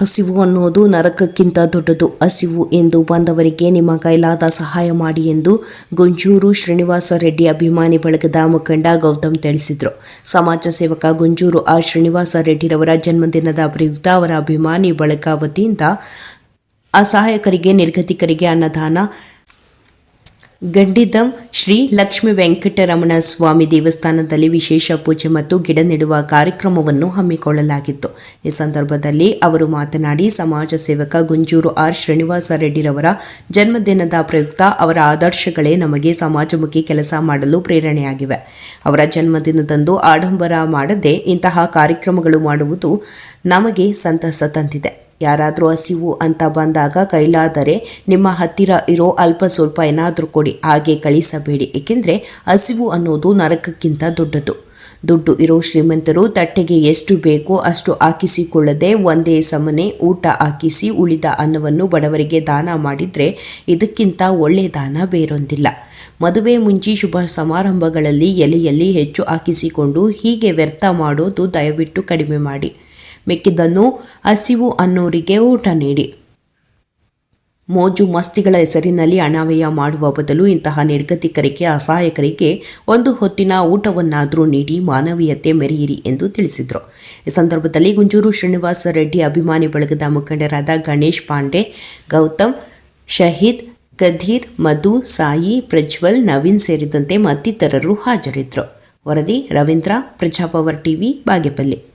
ಹಸಿವು ಅನ್ನೋದು ನರಕಕ್ಕಿಂತ ದೊಡ್ಡದು. ಹಸಿವು ಎಂದು ಬಂದವರಿಗೆ ನಿಮ್ಮ ಕೈಲಾದ ಸಹಾಯ ಮಾಡಿ ಎಂದು ಗುಂಜೂರು ಶ್ರೀನಿವಾಸ ರೆಡ್ಡಿ ಅಭಿಮಾನಿ ಬಳಗದ ಮುಖಂಡ ಗೌತಮ್ ತಿಳಿಸಿದರು. ಸಮಾಜ ಸೇವಕ ಗುಂಜೂರು ಆರ್ ಶ್ರೀನಿವಾಸ ರೆಡ್ಡಿರವರ ಜನ್ಮದಿನದ ಪ್ರಯುಕ್ತ ಅವರ ಅಭಿಮಾನಿ ಬಳಗ ವತಿಯಿಂದ ಅಸಹಾಯಕರಿಗೆ, ನಿರ್ಗತಿಕರಿಗೆ ಅನ್ನದಾನ ಗಂಡಿದಂ ಶ್ರೀ ಲಕ್ಷ್ಮೀ ವೆಂಕಟರಮಣ ಸ್ವಾಮಿ ದೇವಸ್ಥಾನದಲ್ಲಿ ವಿಶೇಷ ಪೂಜೆ ಮತ್ತು ಗಿಡ ನೆಡುವ ಕಾರ್ಯಕ್ರಮವನ್ನು ಹಮ್ಮಿಕೊಳ್ಳಲಾಗಿತ್ತು. ಈ ಸಂದರ್ಭದಲ್ಲಿ ಅವರು ಮಾತನಾಡಿ, ಸಮಾಜ ಸೇವಕ ಗುಂಜೂರು ಆರ್ ಶ್ರೀನಿವಾಸ ರೆಡ್ಡಿರವರ ಜನ್ಮದಿನದ ಪ್ರಯುಕ್ತ ಅವರ ಆದರ್ಶಗಳೇ ನಮಗೆ ಸಮಾಜಮುಖಿ ಕೆಲಸ ಮಾಡಲು ಪ್ರೇರಣೆಯಾಗಿವೆ. ಅವರ ಜನ್ಮದಿನದಂದು ಆಡಂಬರ ಮಾಡದೆ ಇಂತಹ ಕಾರ್ಯಕ್ರಮಗಳು ಮಾಡುವುದು ನಮಗೆ ಸಂತಸ ತಂದಿದೆ. ಯಾರಾದರೂ ಹಸಿವು ಅಂತ ಬಂದಾಗ ಕೈಲಾದರೆ ನಿಮ್ಮ ಹತ್ತಿರ ಇರೋ ಅಲ್ಪ ಸ್ವಲ್ಪ ಏನಾದರೂ ಕೊಡಿ, ಹಾಗೆ ಕಳಿಸಬೇಡಿ. ಏಕೆಂದರೆ ಹಸಿವು ಅನ್ನೋದು ನರಕಕ್ಕಿಂತ ದೊಡ್ಡದು. ದುಡ್ಡು ಇರೋ ಶ್ರೀಮಂತರು ತಟ್ಟೆಗೆ ಎಷ್ಟು ಬೇಕೋ ಅಷ್ಟು ಹಾಕಿಸಿಕೊಳ್ಳದೆ ಒಂದೇ ಸಮನೆ ಊಟ ಹಾಕಿಸಿ ಉಳಿದ ಅನ್ನವನ್ನು ಬಡವರಿಗೆ ದಾನ ಮಾಡಿದರೆ ಇದಕ್ಕಿಂತ ಒಳ್ಳೆಯ ದಾನ ಬೇರೊಂದಿಲ್ಲ. ಮದುವೆ ಮುಂಚಿ ಶುಭ ಸಮಾರಂಭಗಳಲ್ಲಿ ಎಲೆಯಲ್ಲಿ ಹೆಚ್ಚು ಹಾಕಿಸಿಕೊಂಡು ಹೀಗೆ ವ್ಯರ್ಥ ಮಾಡೋದು ದಯವಿಟ್ಟು ಕಡಿಮೆ ಮಾಡಿ. ಮಿಕ್ಕಿದ್ದನ್ನು ಹಸಿವು ಅನ್ನೋರಿಗೆ ಊಟ ನೀಡಿ. ಮೋಜು ಮಸ್ತಿಗಳ ಹೆಸರಿನಲ್ಲಿ ಅಣವಯ ಮಾಡುವ ಬದಲು ಇಂತಹ ನಿರ್ಗತಿಕರಿಗೆ, ಅಸಹಾಯಕರಿಗೆ ಒಂದು ಹೊತ್ತಿನ ಊಟವನ್ನಾದರೂ ನೀಡಿ ಮಾನವೀಯತೆ ಮೆರೆಯಿರಿ ಎಂದು ತಿಳಿಸಿದರು. ಈ ಸಂದರ್ಭದಲ್ಲಿ ಗುಂಜೂರು ಶ್ರೀನಿವಾಸ ರೆಡ್ಡಿ ಅಭಿಮಾನಿ ಬಳಗದ ಮುಖಂಡರಾದ ಗಣೇಶ್ ಪಾಂಡೆ, ಗೌತಮ್, ಶಹೀದ್, ಗಧೀರ್, ಮಧು, ಸಾಯಿ, ಪ್ರಜ್ವಲ್, ನವೀನ್ ಸೇರಿದಂತೆ ಮತ್ತಿತರರು ಹಾಜರಿದ್ದರು ವರದಿ ರವೀಂದ್ರ, ಪ್ರಜಾಪವರ್ ಟಿವಿ, ಬಾಗೇಪಲ್ಲಿ.